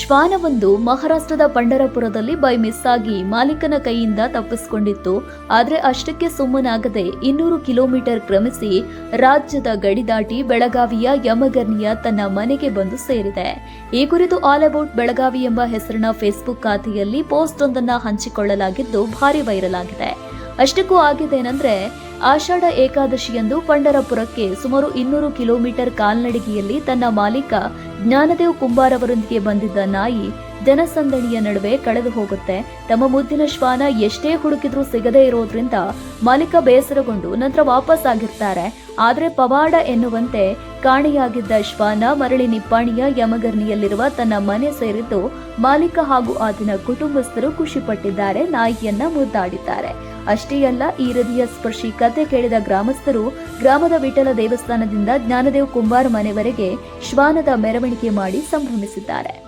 ಶ್ವಾನವೊಂದು ಮಹಾರಾಷ್ಟ್ರದ ಪಂಡರಪುರದಲ್ಲಿ by miss ಆಗಿ ಮಾಲೀಕನ ಕೈಯಿಂದ ತಪ್ಪಿಸಿಕೊಂಡಿತ್ತು. ಆದರೆ ಅಷ್ಟಕ್ಕೆ ಸುಮ್ಮನಾಗದೆ ಇನ್ನೂರು ಕಿಲೋಮೀಟರ್ ಕ್ರಮಿಸಿ ರಾಜ್ಯದ ಗಡಿ ದಾಟಿ ಬೆಳಗಾವಿಯ ಯಮಗರ್ನಿಯ ತನ್ನ ಮನೆಗೆ ಬಂದು ಸೇರಿದೆ. ಈ ಕುರಿತು ಆಲ್ ಅಬೌಟ್ ಬೆಳಗಾವಿ ಎಂಬ ಹೆಸರಿನ ಫೇಸ್ಬುಕ್ ಖಾತೆಯಲ್ಲಿ ಪೋಸ್ಟ್ ಒಂದನ್ನ ಹಂಚಿಕೊಳ್ಳಲಾಗಿದ್ದು ಭಾರಿ ವೈರಲ್ ಆಗಿದೆ. ಅಷ್ಟಕ್ಕೂ ಆಗಿದ್ದೇನೆಂದ್ರೆ ಆಷಾಢ ಏಕಾದಶಿಯಂದು ಪಂಡರಪುರಕ್ಕೆ ಸುಮಾರು ಇನ್ನೂರು ಕಿಲೋಮೀಟರ್ ಕಾಲ್ನಡಿಗೆಯಲ್ಲಿ ತನ್ನ ಮಾಲೀಕ ಜ್ಞಾನದೇವ್ ಕುಂಬಾರವರೊಂದಿಗೆ ಬಂದಿದ್ದ ನಾಯಿ ಜನಸಂದಣಿಯ ನಡುವೆ ಕಳೆದು ಹೋಗುತ್ತೆ. ತಮ್ಮ ಮುದ್ದಿನ ಶ್ವಾನ ಎಷ್ಟೇ ಹುಡುಕಿದ್ರೂ ಸಿಗದೇ ಇರೋದ್ರಿಂದ ಮಾಲೀಕ ಬೇಸರಗೊಂಡು ನಂತರ ವಾಪಸ್ ಆಗಿರ್ತಾರೆ. ಆದ್ರೆ ಪವಾಡ ಎನ್ನುವಂತೆ ಕಾಣೆಯಾಗಿದ್ದ ಶ್ವಾನ ಮರಳಿ ನಿಪ್ಪಾಣಿಯ ಯಮಗರ್ನಿಯಲ್ಲಿರುವ ತನ್ನ ಮನೆ ಸೇರಿದ್ದು ಮಾಲೀಕ ಹಾಗೂ ಆತನ ಕುಟುಂಬಸ್ಥರು ಖುಷಿಪಟ್ಟಿದ್ದಾರೆ, ನಾಯಿಯನ್ನ ಮುದ್ದಾಡಿದ್ದಾರೆ. ಅಷ್ಟೇ ಅಲ್ಲ, ಈ ಹೃದಯ ಸ್ಪರ್ಶಿ ಕತೆ ಕೇಳಿದ ಗ್ರಾಮಸ್ಥರು ಗ್ರಾಮದ ವಿಠಲ ದೇವಸ್ಥಾನದಿಂದ ಜ್ಞಾನದೇವ್ ಕುಂಬಾರ್ ಮನೆವರೆಗೆ ಶ್ವಾನದ ಮೆರವಣಿಗೆ ಮಾಡಿ ಸಂಭ್ರಮಿಸಿದ್ದಾರೆ.